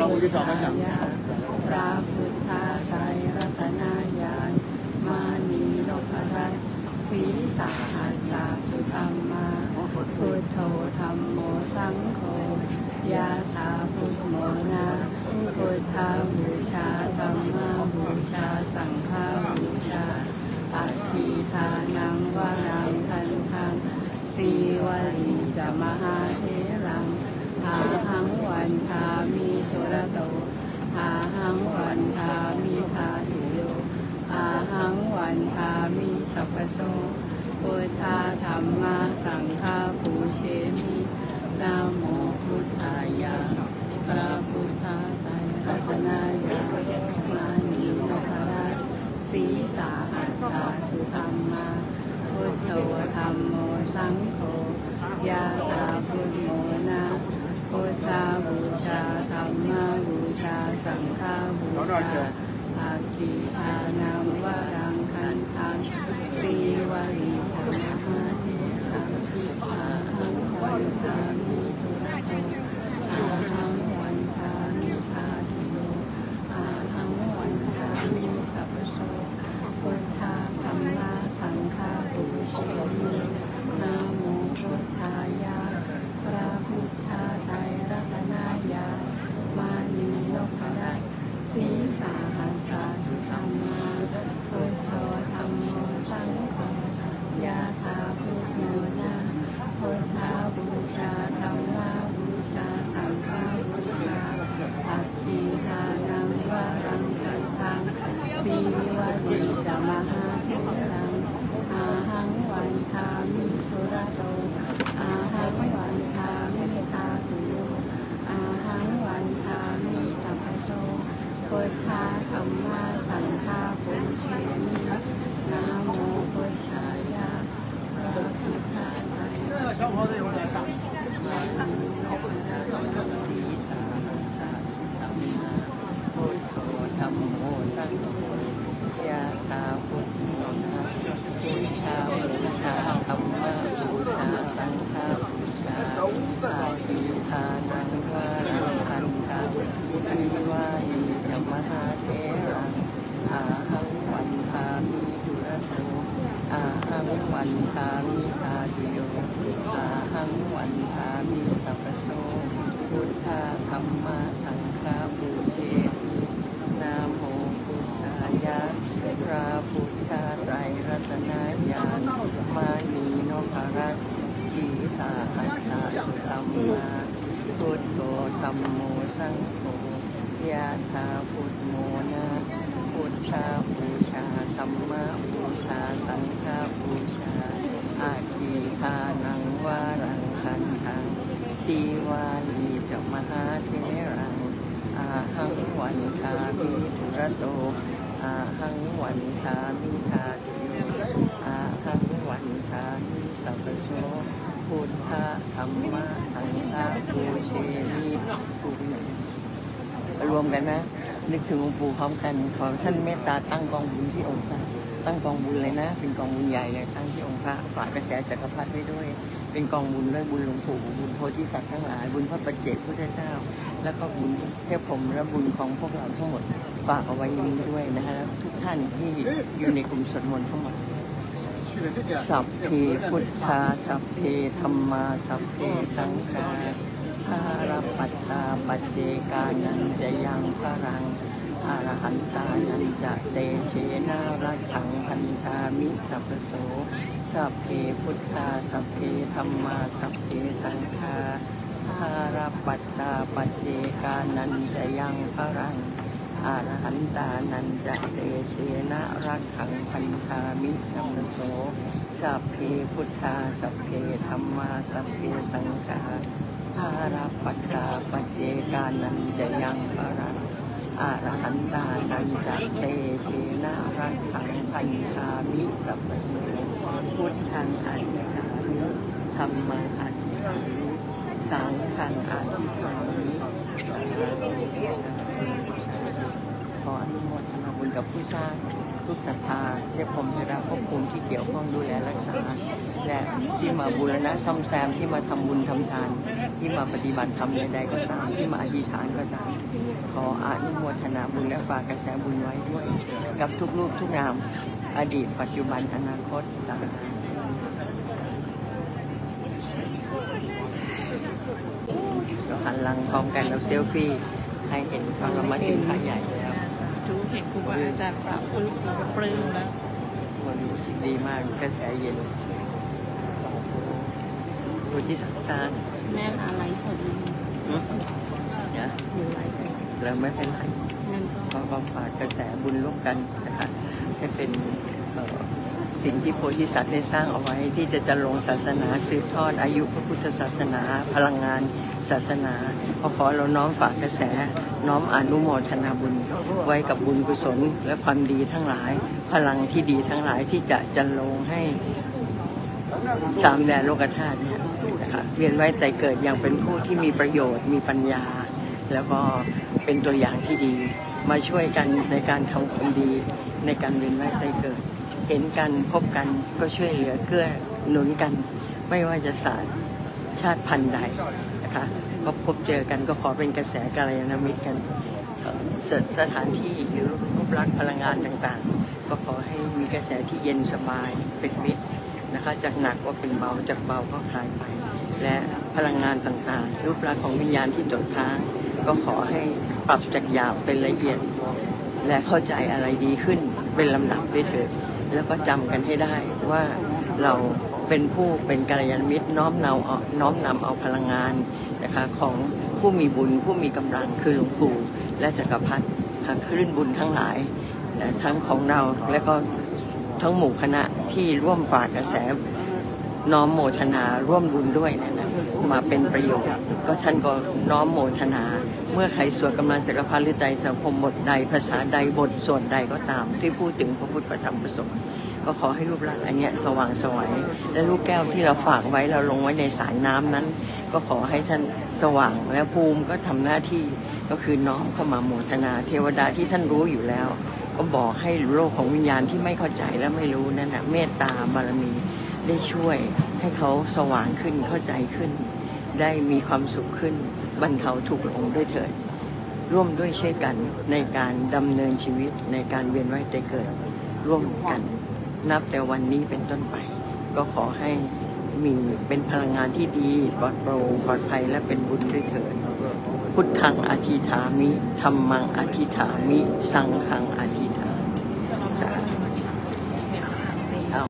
ระพุทธายาพระพุทธไตรรัตนายามานีนพรัตสีสาหัสสาสุธรรมาพุทโธธรรมโมสังโฆยาสาพุทโมนาพุทธาบูชาธรรมาบูชาสังฆาบูชาอัตถิทานังวารังคันทังสีวลีจะมหาเทรังอาหังวันทามี สุรโตอาหังวันทามิทาหิโยอาหังวันทามิสัพพโสพุทธาธรรมาสังฆาปูเชมินะโมพุทธายะพระพุทธาไตรรัตนายะมานิโนภรัตสีสาหัสสาสุธรรมาพุทโธธรรมโมสังโฆยาตาพุทโมนา พุทธาบูชาธรรมาบูชา สังฆาบูชาอาคีทานังวรังคันทังสีวะริสัมมาเทชังอา 这个小伙 ตสีสาหัสสะสุธรรมาพุทโธธรรมโมสังโฆยะถาพุทโมนาพุทธาบูชาธรรมะบูชาสังฆาบูชาอาคีทานังวารังคันทังสีวาลีจมหาเทรังอาหังวันทามิทุระโตอาหังวันทามิทาตุโยอาหังวันทามิสัพพโสพุ ทะธรรมะสังฆาภูเชนีรวมกันนะ นึกถึงองค์ปู่พร้อมกัน ขอท่านเมตตาตั้งกองบุญที่องค์พระตั้งกองบุญเลยนะ เป็นกองบุญใหญ่เลยตั้งที่องค์พระฝากกระแสจักรพรรดิไว้ด้วย เป็นกองบุญด้วยบุญหลวงปู่บุญโพธิสัตว์ทั้งหลาย บุญพระประเจกพุทธเจ้า แล้วก็บุญเทพผมและบุญของพวกเราทั้งหมดฝากเอาไว้นี้ด้วยนะฮะทุกท่านที่อยู่ในกลุ่มสวดมนต์ทั้งหมด สัพเพพุทธาสัพเพธรรมาสัพเพสังฆาภารปัตตาปัจเจกานันจะยังพรังอรหันตานันจะเตเชนารักขังพันธามิสัพพโสสัพเพพุทธาสัพเพธรรมาสัพเพสังฆาภารปัตตาปัจเจกานันจะยังพรัง อรหันตานันจะเตเชนะรักขังพันธามิสัมโสสัพเพพุทธาสัพเพธรรมาสัพเพสังฆาภาราปัตตาปเจกานันจะยังพรังอรหันตานันจะเตเชนะรักขังพันธามิสัมโสพุทธังอันธามิธรรมังอันธามิ สังฆังอันธามิสาธุขออนุโมทนาบุญกับผู้สร้างทุกศรัทธาเทพพรหมเทระภพภูมิที่เกี่ยวข้องดูแลรักษา และที่มาบูรณะซ่อมแซมที่มาทำบุญทำทาน ที่มาปฏิบัติธรรมใดๆก็ตามที่มาอธิษฐานก็ตามขออนุโมทนาบุญและฝากกระแสบุญไว้ด้วย กับทุกรูปทุกนาม อดีตปัจจุบันอนาคตสาธุ ก็หันหลังพร้อมกันเราเซลฟี่ ให้เห็นว่าเรามาถึงพระใหญ่แล้วทุกเห็นครูบาอาจารย์ปราบปลื้มเราก็ปลื้มแล้วมันรู้สึกดีมากกระแสเย็นดูที่สักซานแม่อะไรสดอยู่อืมนะอยู่ไรกันแล้วไม่เป็นไรนั่นก็ก็ก็ฝากกระแสบุญร่วมกันนะคะให้เป็นเอ่อ สิ่งที่โพธิสัตว์ได้สร้างเอาไว้ ที่จะจะลงศาสนาสืบทอดอายุพระพุทธศาสนา พลังงานศาสนาก็ขอเราน้อมฝากกระแส น้อมอนุโมทนาบุญ ไว้กับบุญกุศลและความดีทั้งหลาย พลังที่ดีทั้งหลายที่จะจันลงให้สามแดนโลกธาตุเนี่ยนะคะเวียนไว้แต่เกิดอย่างเป็นผู้ที่มีประโยชน์มีปัญญา แล้วก็เป็นตัวอย่างที่ดี มาช่วยกันในการทำความดีในการเวียนไว้แต่เกิด เห็นกันพบกันก็ช่วยเหลือเกื้อหนุนกัน ไม่ว่าจะศาสตร์ชาติพันธุ์ใดนะคะก็พบเจอกันก็ขอเป็นกระแสกัลยาณมิตรกันสสถานที่หรือรูปลักษณ์พลังงานต่างๆ ก็ขอให้มีกระแสที่เย็นสบายเป็นมิตรนะคะจากหนักก็เป็นเบาจากเบาก็คลายไป และพลังงานต่างๆ รูปลักษณ์ของวิญญาณที่ตกค้าง ก็ขอให้ปรับจากหยาบเป็นละเอียด และเข้าใจอะไรดีขึ้นเป็นลำดับด้วยเถิด แล้วก็จำกันให้ได้ว่าเราเป็นผู้เป็นกัลยาณมิตรน้อมนำเอาน้อมนำเอาพลังงานนะคะของผู้มีบุญผู้มีกำลังคือหลวงปู่และจักรพรรดิทางคลื่นบุญทั้งหลายทั้งของเราและก็ทั้งหมู่คณะที่ร่วมฝากกระแสน้อมโมทนาร่วมบุญด้วยนะ มาเป็นประโยชน์ ก็ท่านก็น้อมโมทนา เมื่อใครสวดกำลังจักรพรรดิหรือใจสังคมบทใดภาษาใดบทส่วนใดก็ตาม ที่พูดถึงพระพุทธพระธรรมประสงค์ก็ขอให้รูปลักษณ์อันเนี้ยสว่างสวยและลูกแก้วที่เราฝากไว้เราลงไว้ในสายน้ำนั้น ก็ขอให้ท่านสว่างและภูมิก็ทำหน้าที่ก็คือน้อมเข้ามาโมทนา เทวดาที่ท่านรู้อยู่แล้ว ก็บอกให้โลกของวิญญาณที่ไม่เข้าใจและไม่รู้นั่นนะเมตตาบารมีได้ช่วยให้เขาสว่างขึ้นเข้าใจขึ้น ได้มีความสุขขึ้นบรรเทาทุกข์ลงด้วยเถิด ร่วมด้วยช่วยกันในการดำเนินชีวิตในการเวียนว่ายใจเกิด ร่วมกัน นับแต่วันนี้เป็นต้นไป ก็ขอให้มีเป็นพลังงานที่ดีปลอดโปร่งปลอดภัยและเป็นบุญด้วยเถิด พุทธังอธิฐามิธรรมังอธิฐามิ สังฆังอธิฐามิ